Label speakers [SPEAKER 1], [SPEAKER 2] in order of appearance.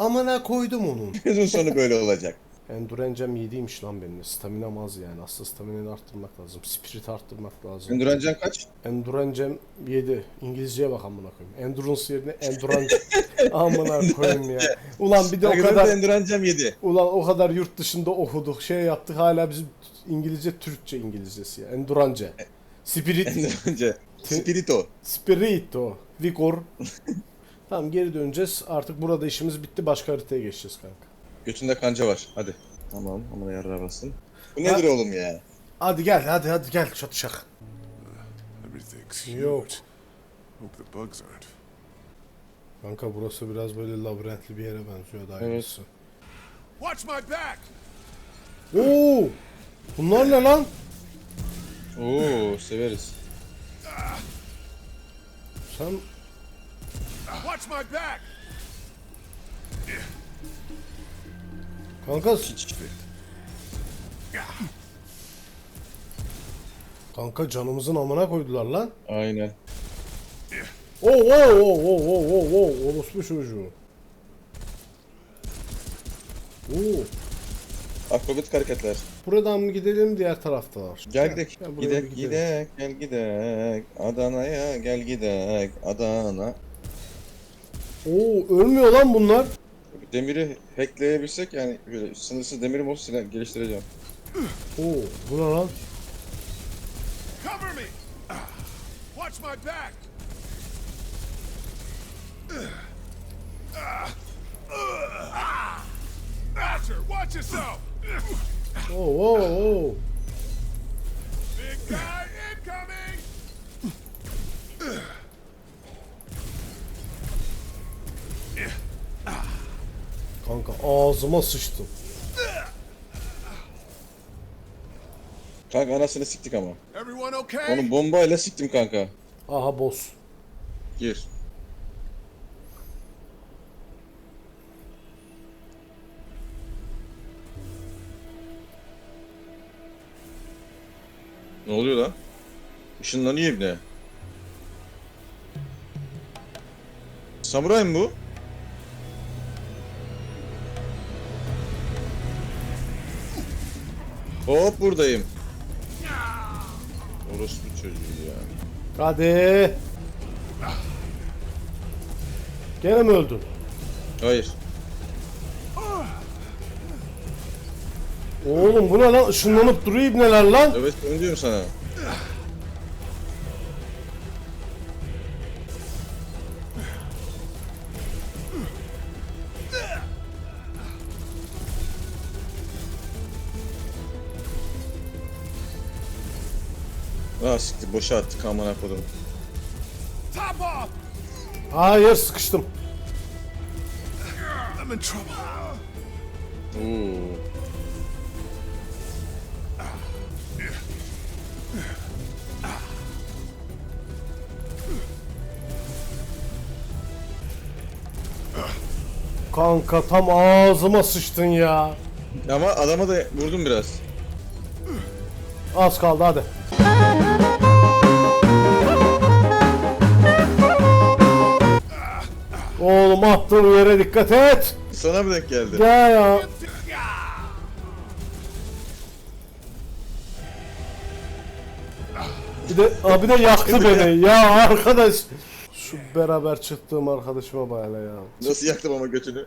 [SPEAKER 1] Amına koydum onun.
[SPEAKER 2] Sezon sonu böyle olacak.
[SPEAKER 1] Endurencem 7'ymiş lan benim. Staminam az yani. Aslında staminayı arttırmak lazım. Spirit arttırmak lazım.
[SPEAKER 2] Endurancan kaç?
[SPEAKER 1] Endurencem 7. İngilizceye bak amına koyayım. Endurance yerine endurance. amına koyayım ya. Ulan bir de o kadar
[SPEAKER 2] Endurancan 7.
[SPEAKER 1] ulan o kadar yurt dışında okuduk, şey yaptık hala bizim İngilizce Türkçe İngilizcesi ya. Endurance. Spirit,
[SPEAKER 2] Endurancan. Spirito.
[SPEAKER 1] Spirito, Vigor. tamam geri döneceğiz. Artık burada işimiz bitti. Başka haritaya geçeceğiz kanka.
[SPEAKER 2] Götünde kanca var. Hadi. Tamam amına yarrağa basın. Bu nedir oğlum ya?
[SPEAKER 1] Hadi gel, hadi hadi gel çatışak.
[SPEAKER 3] Everything's
[SPEAKER 1] Yok.
[SPEAKER 3] huge. Hope the bugs aren't.
[SPEAKER 1] Kanka burası biraz böyle labirentli bir yere benziyor daha
[SPEAKER 2] Evet.
[SPEAKER 3] Watch my back!
[SPEAKER 1] Oo! Bunlar ne lan?
[SPEAKER 2] Oo severiz.
[SPEAKER 1] Sen! Kanka
[SPEAKER 2] Hiç
[SPEAKER 1] kanka canımızın amına koydular lan.
[SPEAKER 2] Aynen.
[SPEAKER 1] Oo oo oo oo oo oo oo orospu çocuğu. Oo.
[SPEAKER 2] Akrobatik hareketler.
[SPEAKER 1] Buradan mı gidelim diğer taraftalar.
[SPEAKER 2] Gel gidek.
[SPEAKER 1] Buraya bir
[SPEAKER 2] Gidek gidek. Gel gidek. Adana'ya gel gidek. Adana.
[SPEAKER 1] Oo ölmüyor lan bunlar.
[SPEAKER 2] Demiri hackleyebilsek yani böyle sınırsız demirim olsa silah geliştireceğim.
[SPEAKER 1] Oo bu ne lan?
[SPEAKER 3] Cover me! Watch my back! Archer, watch yourself!
[SPEAKER 1] Oo oo oo.
[SPEAKER 3] Big guy
[SPEAKER 1] Kanka ağzıma sıçtım.
[SPEAKER 2] Kanka anasını siktik ama.
[SPEAKER 3] Okay?
[SPEAKER 2] Onu bombayla siktim kanka.
[SPEAKER 1] Aha boss.
[SPEAKER 2] Gir. Ne oluyor lan? Işınlanıyor ibne. Samuray mı bu? Hop buradayım. Orospu çocuğu ya.
[SPEAKER 1] Hadi. Gene mi öldün?
[SPEAKER 2] Hayır.
[SPEAKER 1] Oğlum bu ne lan? Işınlanıp duruyor ibneler lan.
[SPEAKER 2] Evet onu diyorum sana. Ah siktir boşa attık amına kodum.
[SPEAKER 3] Top off!
[SPEAKER 1] Hayır sıkıştım.
[SPEAKER 3] I'm in trouble.
[SPEAKER 2] Oo.
[SPEAKER 1] Kanka tam ağzıma sıçtın ya.
[SPEAKER 2] Ama adama da vurdum biraz.
[SPEAKER 1] Az kaldı hadi. Oğlum attığım yere dikkat et.
[SPEAKER 2] Sana mı denk geldi?
[SPEAKER 1] Ya ya. Bir de abi de yaktı beni. Ya arkadaş. Şu beraber çıktığım arkadaşıma bağla ya.
[SPEAKER 2] Nasıl yaktım ama götünü?